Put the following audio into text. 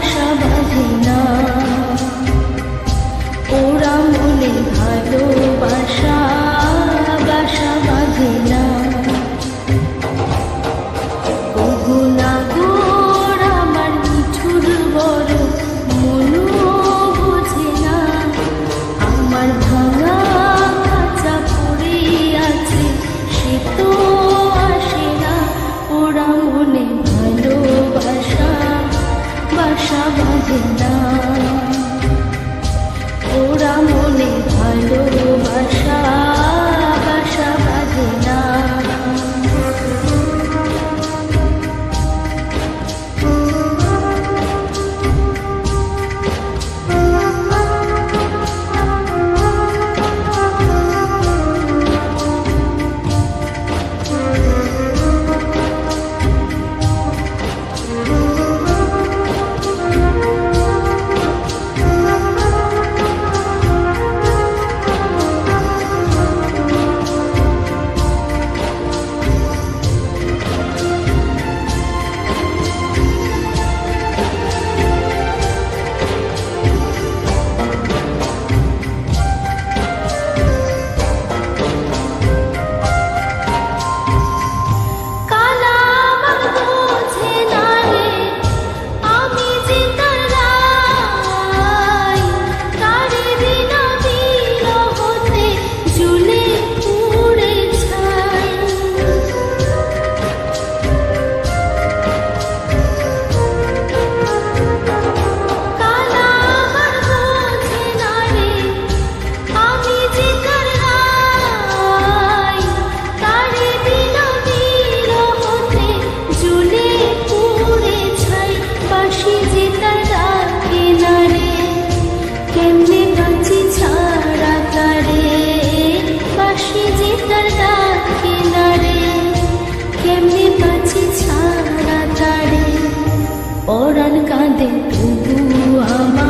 বাসা বাঁধে না। বাসা পরাণ কাঁদে তবু আমার